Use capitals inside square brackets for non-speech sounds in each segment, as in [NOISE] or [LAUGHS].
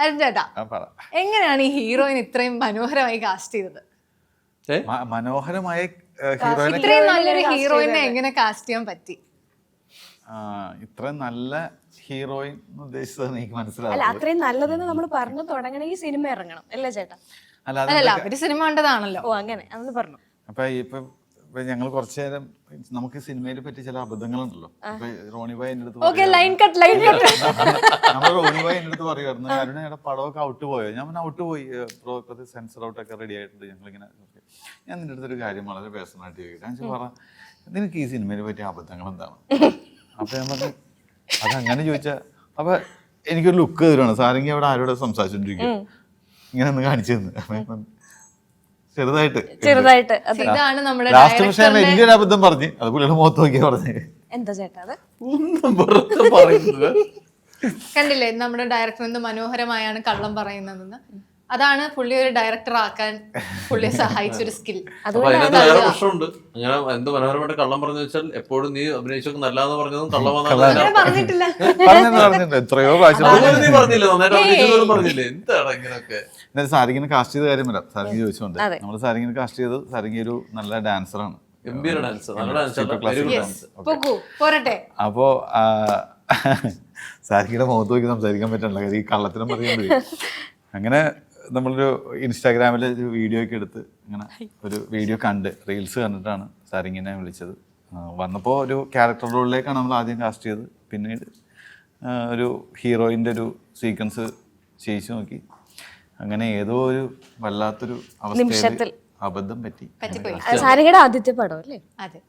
അരുൺ ചേട്ടാ എങ്ങനെയാണ് ഈ ഹീറോയിൻ ഇത്രയും മനോഹരമായി കാസ്റ്റ് ചെയ്തത്? മനോഹരമായ ഹീറോയിനെ ഇത്രയും നല്ലൊരു ഹീറോയിനെ എങ്ങനെ കാസ്റ്റ് ചെയ്യാൻ പറ്റി? ആ, ഇത്രയും നല്ല ഹീറോയിൻ ഉദ്ദേശിച്ചത് എനിക്ക് അല്ല മനസ്സിലാവില്ല അത്രയും നല്ലതെന്ന് നമ്മൾ പറഞ്ഞു തുടങ്ങണമെങ്കിൽ സിനിമ ഇറങ്ങണം അല്ലേ ചേട്ടാ? അല്ല സിനിമ കണ്ടതാണല്ലോ. ഓ അങ്ങനെ അന്ന് പറഞ്ഞു. അപ്പൊ ഇപ്പൊ ഇപ്പൊ ഞങ്ങൾ കുറച്ചു നേരം നമുക്ക് സിനിമയെ പറ്റി ചില അബദ്ധങ്ങളുണ്ടല്ലോ. ഇപ്പൊ റോണി ഭായി എന്റെ അടുത്ത് okay line cut line cut നമ്മൾ റോണി ഭായി എന്റെ അടുത്ത് പറയുമായിരുന്നു അരുണയുടെ പടമൊക്കെ ഔട്ട് പോയോ? ഞാൻ പിന്നെ ഔട്ട് പോയി. പ്രോ സെൻസർ ഔട്ട് ഒക്കെ റെഡി ആയിട്ടുണ്ട്. ഞങ്ങളിങ്ങനെ ഞാൻ നിന്റെ അടുത്തൊരു കാര്യം വളരെ പേഴ്സണൽ ആയിട്ട് ചോദിക്കാം ഞാൻ പറ നിനക്ക് ഈ സിനിമയെ പറ്റിയ അബദ്ധങ്ങൾ എന്താണ്? അപ്പൊ ഞാൻ പറഞ്ഞു അതങ്ങനെ ചോദിച്ചാ അപ്പൊ എനിക്കൊരു ലുക്ക് തരുവാണ്. സാരെങ്കിൽ അവിടെ ആരോടെ സംസാരിച്ചോണ്ടിരിക്കും ഇങ്ങനെ ഒന്ന് കാണിച്ചു തന്നു. ചെറുതായിട്ട്. ചെറുതായിട്ട് ഇതാണ് നമ്മുടെ ലാസ്റ്റ് പക്ഷേ ഡയറക്ടറിന്റെ അബദ്ധം പറഞ്ഞു. അത് പുള്ളിയുടെ മുഖത്ത് നോക്കിയാ പറഞ്ഞു. എന്താ ചേട്ടാ അത്? ഒന്നും വെറുതെ പറയുന്നത്. കണ്ടില്ലേ നമ്മുടെ ഡയറക്ടർ എന്ത് മനോഹരമായാണ് കള്ളം പറയുന്നതെന്ന്. അതാണ് പുള്ളി ഒരു ഡയറക്ടർ ആക്കാൻ പുള്ളിയെ സഹായിച്ച ഒരു സ്കിൽ വേറെ പ്രശ്നമുണ്ട്. അങ്ങനെ എന്ത് മനോഹരമായിട്ട് കള്ളം പറഞ്ഞു വെച്ചാൽ എപ്പോഴും നീ അഭിനയിച്ചൊക്കെ നല്ലതെന്ന് പറഞ്ഞതും കള്ളമാണെന്ന് എത്രയോ നീ പറഞ്ഞില്ലേ? എന്താണ് ഇങ്ങനെയൊക്കെ? എന്നാലും സാരിങ്ങിനെ കാസ്റ്റ് ചെയ്ത കാര്യം വരാം. സാരിങ്ങി ചോദിച്ചുകൊണ്ട്. നമ്മൾ സാരിങ്ങിനെ കാസ്റ്റ് ചെയ്ത് സാരിങ്ങി ഒരു നല്ല ഡാൻസറാണ് അപ്പോ സാരിങ്ങിയുടെ മുഖത്ത് നോക്കി സംസാരിക്കാൻ പറ്റണല്ലോ. കാര്യം ഈ കള്ളത്തിനും പറയുന്നത് [LAUGHS] അങ്ങനെ നമ്മളൊരു ഇൻസ്റ്റാഗ്രാമിൽ ഒരു വീഡിയോ ഒക്കെ എടുത്ത് ഇങ്ങനെ ഒരു വീഡിയോ കണ്ട് റീൽസ് കണ്ടിട്ടാണ് സാരിങ്ങിനെ വിളിച്ചത്. വന്നപ്പോൾ ഒരു ക്യാരക്ടർ റോളിലേക്കാണ് നമ്മൾ ആദ്യം കാസ്റ്റ് ചെയ്തത്. പിന്നീട് ഒരു ഹീറോയിന്റെ ഒരു സീക്വൻസ് ചെയ്യിച്ചു നോക്കി. അങ്ങനെ ഏതോ ഒരു വല്ലാത്തൊരു അവസ്ഥയിൽ അബദ്ധം പറ്റി. സാരികയുടെ ആദ്യത്തെ പടം അല്ലേ? അതെ.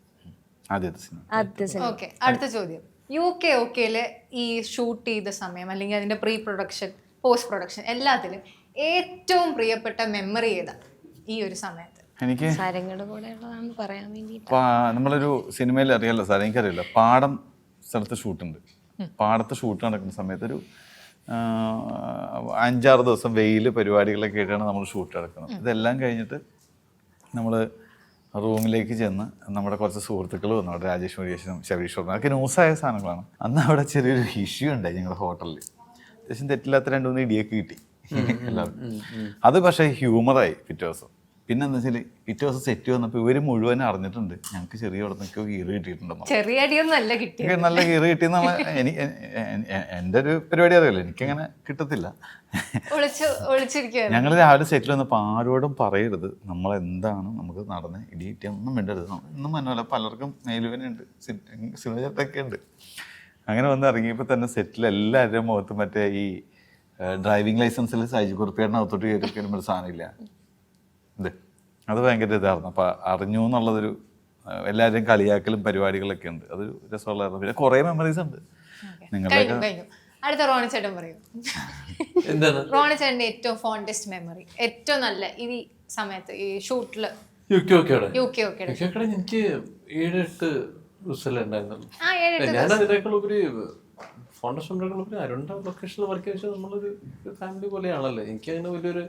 ആദ്യത്തെ സിനിമ. ആദ്യത്തെ സിനിമ. ഓക്കെ അടുത്ത ചോദ്യം. യു കെ ഒക്കെയിൽ ഈ ഷൂട്ട് ചെയ്ത സമയം അല്ലെങ്കിൽ അതിന്റെ പ്രീ പ്രൊഡക്ഷൻ പോസ്റ്റ് പ്രൊഡക്ഷൻ എല്ലാത്തിലും ഏറ്റവും പ്രിയപ്പെട്ട മെമ്മറി ഏതാ ഈ ഒരു സമയത്ത്? എനിക്ക് നമ്മളൊരു സിനിമയിൽ അറിയാലോ സാർ എനിക്കറിയില്ല. പാടം സ്ഥലത്ത് ഷൂട്ടുണ്ട്. പാടത്ത് ഷൂട്ട് നടക്കുന്ന സമയത്ത് ഒരു അഞ്ചാറ് ദിവസം വെയിൽ പരിപാടികളൊക്കെ ആയിട്ടാണ് നമ്മൾ ഷൂട്ട് നടക്കുന്നത്. ഇതെല്ലാം കഴിഞ്ഞിട്ട് നമ്മൾ റൂമിലേക്ക് ചെന്ന് നമ്മുടെ കുറച്ച് സുഹൃത്തുക്കൾ വന്നു. അവിടെ രാജേഷ് മുരുകേശനും ശബരീഷ് വർമ്മ അതൊക്കെ ന്യൂസായ സാധനങ്ങളാണ്. അന്ന് അവിടെ ചെറിയൊരു ഇഷ്യൂ ഉണ്ടായി ഞങ്ങളുടെ ഹോട്ടലിൽ അത്യാവശ്യം തെറ്റില്ലാത്ത രണ്ട് മൂന്ന് ഇടിയൊക്കെ കിട്ടി. എല്ലാവർക്കും അത് പക്ഷേ ഹ്യൂമറായി പിറ്റേ ദിവസം പിന്നെ എന്താ വെച്ചാൽ പിറ്റേ ദിവസം സെറ്റ് വന്നപ്പോൾ ഇവർ മുഴുവൻ അറിഞ്ഞിട്ടുണ്ട് ഞങ്ങൾക്ക് ചെറിയ അവിടെ നിന്നൊക്കെ കീറ് കിട്ടിയിട്ടുണ്ടോ ചെറിയ അടിയൊന്നും നല്ല കീറ് കിട്ടിയെന്നാണ് എനിക്ക് എന്റെ ഒരു പരിപാടി അറിയില്ല. എനിക്കങ്ങനെ കിട്ടത്തില്ല. ഞങ്ങൾ രാവിലെ സെറ്റിൽ വന്നപ്പോൾ ആരോടും പറയരുത്. നമ്മൾ എന്താണ് നമുക്ക് നടന്ന് ഇടി കിട്ടിയ ഒന്നും മിണ്ടരുത് ഒന്നും മനോല പലർക്കും മേലുവനുണ്ട് സിനിമ ചേട്ടൊക്കെ ഉണ്ട്. അങ്ങനെ വന്ന് ഇറങ്ങിയപ്പോൾ തന്നെ സെറ്റിൽ എല്ലാവരുടെയും മുഖത്ത് മറ്റേ ഈ ഡ്രൈവിംഗ് ലൈസൻസിൽ സൈജ് കുറിപ്പേടിനകത്തോട്ട് കയറി ഒരു സാധനമില്ല. ഇത് അത് ഭയങ്കര ഇതായിരുന്നു. അപ്പം അറിഞ്ഞു എന്നുള്ളതൊരു എല്ലാവരും കളിയാക്കലും പരിപാടികളൊക്കെ ഉണ്ട്. അതൊരു രസമുള്ളതായിരുന്നു പിന്നെ കുറേ മെമ്മറീസ് ഉണ്ട്. കഴിഞ്ഞു അടുത്ത റോണി ചേട്ടൻ പറയും. എന്താണ്? റോണി ചേട്ടന്റെ ഏറ്റവും ഫോണ്ടസ്റ്റ് മെമ്മറി ഏറ്റവും നല്ല ഈ സമയത്ത് ഈ ഷൂട്ടിൽ. U K ഓക്കെയുടെ U K okay U K ഓക്കെയുടെ എനിക്ക് ഏഴ് എട്ട് ദിവസമല്ലേ ഉണ്ടായിരുന്നുള്ളൂ. ഞാൻ അതിനേക്കാൾ ഉപരി ഫൗണ്ടേഷൻ ഉപരി അരുണ്ട ലൊക്കേഷനിൽ വർക്ക് ചെയ്ത നമ്മളൊരു ഫാമിലി പോലെയാണല്ലോ. എനിക്ക് അങ്ങനെ വലിയൊരു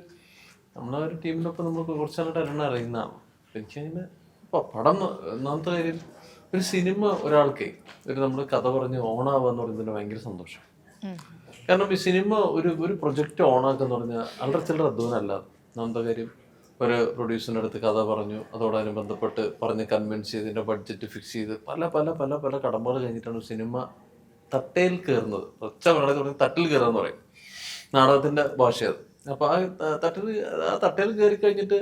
നമ്മളെ ഒരു ടീമിനൊപ്പം നമ്മൾ കുറച്ചായിട്ട് അരുണ അറിയുന്നതാണ് എനിക്കങ്ങനെ ഇപ്പോൾ പടം ഒന്നാമത്തെ കാര്യം ഒരു സിനിമ ഒരാൾക്ക് ഒരു നമ്മൾ കഥ പറഞ്ഞ് ഓണാവുക എന്ന് പറയുന്നതിന് ഭയങ്കര സന്തോഷം. കാരണം ഈ സിനിമ ഒരു ഒരു പ്രൊജക്റ്റ് ഓണാക്കുക എന്ന് പറഞ്ഞാൽ അല്ലറ ചില്ലറ അധ്വാനമല്ല. ഒന്നാമത്തെ കാര്യം ഒരു പ്രൊഡ്യൂസറിന്റെ അടുത്ത് കഥ പറഞ്ഞു അതോടനുബന്ധപ്പെട്ട് ബന്ധപ്പെട്ട് പറഞ്ഞ് കൺവിൻസ് ചെയ്ത് ഇതിന്റെ ബഡ്ജറ്റ് ഫിക്സ് ചെയ്ത് പല പല പല പല കടമ്പകൾ കഴിഞ്ഞിട്ടാണ് സിനിമ തട്ടയിൽ കയറുന്നത്. ഒച്ച മലയാളത്തിൽ പറഞ്ഞ് തട്ടിൽ കയറുക എന്ന് പറയും. നാടകത്തിന്റെ ഭാഷ അത് അപ്പോൾ ആ തട്ടിൽ ആ തട്ടയിൽ കയറി കഴിഞ്ഞിട്ട്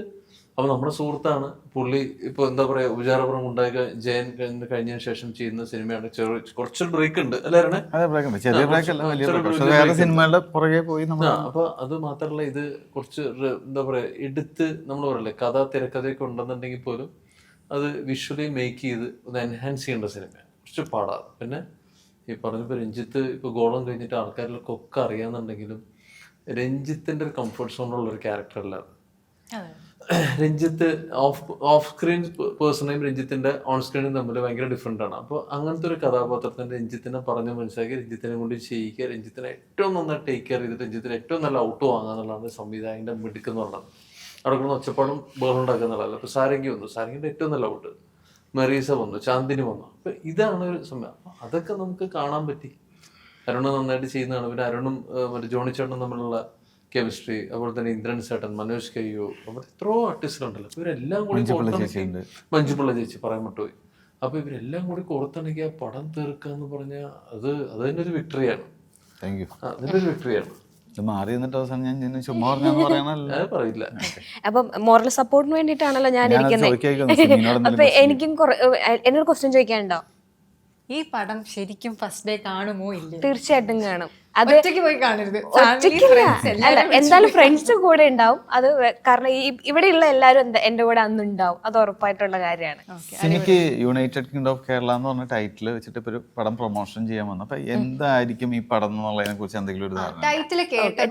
അപ്പൊ നമ്മുടെ സുഹൃത്താണ് പുള്ളി ഇപ്പൊ എന്താ പറയാ ഉപചാരപുരം ഉണ്ടായി ജയൻ കഴിഞ്ഞ കഴിഞ്ഞതിന് ശേഷം ചെയ്യുന്ന സിനിമയാണ് കുറച്ചൊരു ബ്രേക്ക് ഉണ്ട്. അല്ലേ അപ്പൊ അത് മാത്രല്ല ഇത് കുറച്ച് എന്താ പറയാ എടുത്ത് നമ്മൾ പറയല്ലേ കഥ തിരക്കഥയൊക്കെ ഉണ്ടെന്നുണ്ടെങ്കിൽ പോലും അത് വിഷ്വലി മേക്ക് ചെയ്ത് ഒന്ന് എൻഹാൻസ് ചെയ്യേണ്ട സിനിമയാണ്. കുറച്ച് പാടാണ് പിന്നെ ഈ പറഞ്ഞപ്പോൾ രഞ്ജിത്ത് ഇപ്പോൾ ഗോളം കഴിഞ്ഞിട്ട് ആൾക്കാരിലൊക്കെ ഒക്കെ അറിയാന്നുണ്ടെങ്കിലും രഞ്ജിത്തിന്റെ ഒരു കംഫർട്ട് സോണുള്ള ഒരു ക്യാരക്ടർ അല്ല അതെ. രഞ്ജിത്ത് ഓഫ് ഓഫ് സ്ക്രീൻ പേഴ്സണയും രഞ്ജിത്തിന്റെ ഓൺ സ്ക്രീനും തമ്മിൽ ഭയങ്കര ഡിഫറെന്റ് ആണ്. അപ്പോൾ അങ്ങനത്തെ ഒരു കഥാപാത്രത്തിന് രഞ്ജിത്തിനെ പറഞ്ഞ് മനസ്സിലാക്കി രഞ്ജിത്തിനെ കൊണ്ട് ചെയ്യിക്കുക രഞ്ജിത്തിനെ ഏറ്റവും നന്നായി ടേക്ക് കെയർ ചെയ്തിട്ട് രഞ്ജിത്തിന് ഏറ്റവും നല്ല ഔട്ട് വാങ്ങുക എന്നുള്ളതാണ് സംവിധായകന്റെ മിടുക്കെന്നുള്ളത് അവിടെ കിടന്ന് ഒച്ചപ്പാടും ബഹളം ഉണ്ടാക്കുക എന്നുള്ളതല്ല. ഇപ്പോൾ സാരംഗി വന്നു. സാരംഗിന്റെ ഏറ്റവും നല്ല ഔട്ട് മെറീസ വന്നു ചാന്ദിനി വന്നു. അപ്പം ഇതാണ് ഒരു സമയം. അപ്പൊ അതൊക്കെ നമുക്ക് കാണാൻ പറ്റി. അരുണ് നന്നായിട്ട് ചെയ്യുന്നതാണ്. പിന്നെ അരുണും മറ്റേ ജോണി ചേട്ടനും തമ്മിലുള്ള കെമിസ്ട്രി അതുപോലെ തന്നെ ഇന്ദ്രൻ ചേട്ടൻ മനോജ് കയ്യോ അവിടെ എത്രയോ ആർട്ടിസ്റ്റുകളുണ്ടല്ലോ അപ്പൊ ഇവരെല്ലാം കൂടി മഞ്ജുപിള്ള ചേച്ചി പറയാൻ വിട്ടുപോയി അപ്പൊ ഇവരെല്ലാം കൂടി കോർത്തിണക്കി ആ പടം തീർക്കുക എന്ന് പറഞ്ഞാൽ അത് അത് തന്നെ ഒരു വിക്ടറിയാണ് അതിന്റെ ഒരു വിക്ടറിയാണ് ഇത് മാറി നിന്നിട്ട് അവസാനം ഞാൻ നിന്നെ ചുമ്മാ പറഞ്ഞെന്ന് പറയണല്ലോ ഞാൻ പറയില്ല. അപ്പം മോറൽ സപ്പോർട്ടിന് വേണ്ടിയിട്ടാണല്ലോ ഞാൻ. ഇരിക്കുന്നത് അപ്പൊ എനിക്കും എന്നൊരു ക്വസ്റ്റ്യൻ ചോദിക്കാനുണ്ടോ? ഈ പടം ശരിക്കും ഫസ്റ്റ് ഡേ കാണുമോ ഇല്ല തീർച്ചയായിട്ടും കാണും. അത് ഒറ്റയ്ക്കില്ല അല്ല എന്തായാലും ഫ്രണ്ട്സ് കൂടെ ഉണ്ടാവും. അത് കാരണം ഈ ഇവിടെയുള്ള എല്ലാരും എന്താ എന്റെ കൂടെ അന്ന് ഉണ്ടാവും. അത് ഉറപ്പായിട്ടുള്ള കാര്യമാണ്. എനിക്ക് യുണൈറ്റഡ് കിങ്ഡം ഓഫ് കേരള എന്ന് പറഞ്ഞ ടൈറ്റിൽ വെച്ചിട്ട് ഇപ്പൊ ഒരു പടം പ്രൊമോഷൻ ചെയ്യാൻ വന്നു. അപ്പൊ എന്തായിരിക്കും ഈ പടം എന്നുള്ളതിനെ കുറിച്ച് എന്തെങ്കിലും ഒരു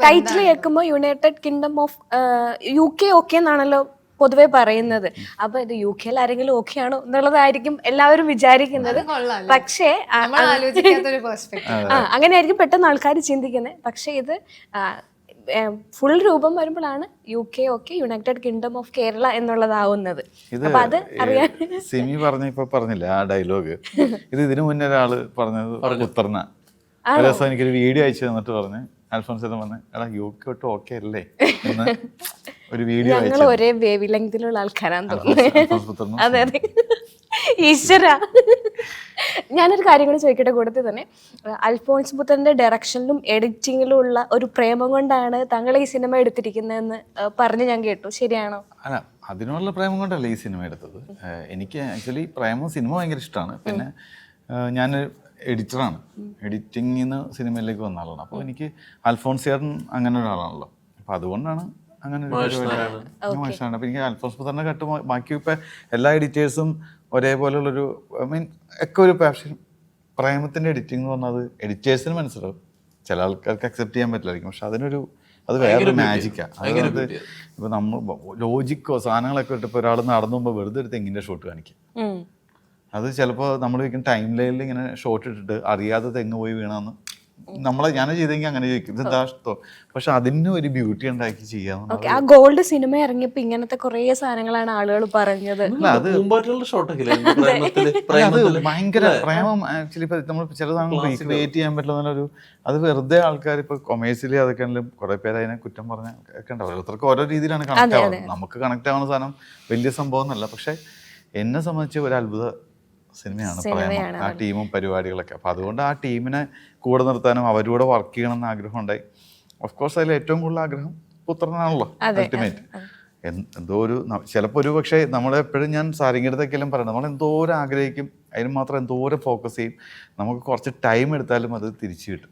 ടൈറ്റിൽ കേൾക്കുമ്പോൾ United Kingdom of U K okay എന്നാണല്ലോ പൊതുവെ പറയുന്നത്. അപ്പൊ ഇത് യു കെയിൽ ആരെങ്കിലും ഓക്കെ ആണോ എന്നുള്ളതായിരിക്കും എല്ലാവരും വിചാരിക്കുന്നത്. പക്ഷേ [LAUGHS] അങ്ങനെയായിരിക്കും പെട്ടെന്ന് ആൾക്കാർ ചിന്തിക്കുന്നത്. പക്ഷേ ഇത് ഫുൾ രൂപം വരുമ്പോഴാണ് U K okay United Kingdom of Kerala എന്നുള്ളതാവുന്നത്. അപ്പൊ അത് അറിയാൻ സിമി പറഞ്ഞ ഇപ്പൊ പറഞ്ഞില്ല ആ ഡയലോഗ് [LAUGHS] ഇത് ഇതിനു മുന്നേ ഒരാൾ പറഞ്ഞത് ഉത്തർന്ന ഒരു ദിവസം എനിക്കൊരു വീഡിയോ അയച്ചു തന്നിട്ട് പറഞ്ഞ്. എടാ യു കെ ഓക്കെ അല്ലേ? എന്ന് ഒരു വീഡിയോ ഞങ്ങൾ ഒരേ വേവ് ലെങ്തിലുള്ള ആൾക്കാരാന്ന് തോന്നുന്നു. അതെ അതെ. ഈശ്വര. ഞാനൊരു കാര്യം കൂടി ചോദിക്കട്ടെ കൂട്ടത്തിൽ തന്നെ. അൽഫോൺസ് പുത്രന്റെ ഡയറക്ഷനിലും എഡിറ്റിങ്ങിലും ഉള്ള ഒരു പ്രേമം കൊണ്ടാണ് താങ്കൾ ഈ സിനിമ എടുത്തിരിക്കുന്നതെന്ന് പറഞ്ഞ് ഞാൻ കേട്ടു. ശരിയാണോ? അല്ല അതിനുള്ള പ്രേമം കൊണ്ടല്ല ഈ സിനിമ എടുത്തത്. എനിക്ക് ആക്ച്വലി പ്രേമം സിനിമ ഭയങ്കര ഇഷ്ടമാണ്. പിന്നെ ഞാൻ എഡിറ്ററാണ് എഡിറ്റിങ്ങിൽ നിന്ന് സിനിമയിലേക്ക് വന്ന ആളാണ് അപ്പോൾ എനിക്ക് അൽഫോൺസ് ചേട്ടൻ അങ്ങനെ ഒരാളാണല്ലോ. അപ്പോൾ അതുകൊണ്ടാണ് അങ്ങനെ ഒരു. ഞാൻ അപ്പോൾ എനിക്ക് അൽഫോൺസ് പുത്തറിനെ കട്ട് ബാക്കി ഇപ്പം എല്ലാ എഡിറ്റേഴ്സും ഒരേപോലുള്ളൊരു ഐ മീൻ ഒക്കെ ഒരു പാഷൻ പ്രേമത്തിന്റെ എഡിറ്റിംഗ് എന്ന് പറഞ്ഞാൽ അത് എഡിറ്റേഴ്സിന് മനസ്സിലാവും. ചില ആൾക്കാർക്ക് അക്സെപ്റ്റ് ചെയ്യാൻ പറ്റില്ലായിരിക്കും. പക്ഷെ അതിനൊരു അത് വേറൊരു മാജിക്കാണ് അതായത് ഇപ്പം നമ്മൾ ലോജിക്കോ സാധനങ്ങളൊക്കെ ഇട്ടിപ്പോൾ ഒരാൾ നടന്നു പോകുമ്പോൾ വെറുതെ എടുത്ത് എങ്ങനെ ഷോട്ട് കാണിക്കും. അത് ചിലപ്പോൾ നമ്മൾ ചോദിക്കും ടൈം ലൈനിൽ ഇങ്ങനെ ഷോട്ട് ഇട്ടിട്ട് അറിയാതെ തെങ്ങ് പോയി വീണാന്ന്. നമ്മളെ ഞാൻ ചെയ്തെങ്കിൽ അങ്ങനെ ചോദിക്കും ഇത് എന്താ ഇഷ്ടം? പക്ഷെ അതിന് ഒരു ബ്യൂട്ടി ഉണ്ടാക്കി ചെയ്യാം ആ ഗോൾഡ് സിനിമ ഇറങ്ങിയപ്പോ ഇങ്ങനത്തെ കുറെ സാധനങ്ങളാണ് ആളുകൾ പറഞ്ഞത്. അത് [LAUGHS] ഭയങ്കര പ്രേമം ആക്ച്വലി ഇപ്പൊ നമ്മൾ ചില സാധനങ്ങൾ റീക്രിയേറ്റ് ചെയ്യാൻ പറ്റുന്ന ഒരു അത് വെറുതെ ആൾക്കാർ ഇപ്പൊ കൊമേഴ്സ്യലി അതൊക്കെ ആണെങ്കിലും കുറെ പേര് അതിനെ കുറ്റം പറഞ്ഞ ഒക്കെ ഉണ്ടാവും. ഓരോരുത്തർക്ക് ഓരോ രീതിയിലാണ് കണക്ട് ആവുന്നത്. നമുക്ക് കണക്ട് ആവുന്ന സാധനം വലിയ സംഭവം എന്നല്ല പക്ഷെ എന്നെ സംബന്ധിച്ച് ഒരു അത്ഭുത സിനിമയാണ് പ്രേമം ആ ടീമും പരിപാടികളൊക്കെ. അപ്പോൾ അതുകൊണ്ട് ആ ടീമിനെ കൂടെ നിർത്താനും അവരോട് വർക്ക് ചെയ്യണം എന്ന് ആഗ്രഹം ഉണ്ടായി ഓഫ് കോഴ്സ് അതിൽ ഏറ്റവും കൂടുതൽ ആഗ്രഹം പുത്രനാണല്ലോ അൾട്ടിമേറ്റ് എന്തോ ഒരു ചിലപ്പോൾ ഒരു പക്ഷേ നമ്മളെപ്പോഴും ഞാൻ സാരിങ്ങിടത്തേക്കെല്ലാം പറയുന്നത് നമ്മൾ എന്തോരം ആഗ്രഹിക്കും അതിന് മാത്രം എന്തോരം ഫോക്കസ് ചെയ്യും. നമുക്ക് കുറച്ച് ടൈം എടുത്താലും അത് തിരിച്ചു കിട്ടും.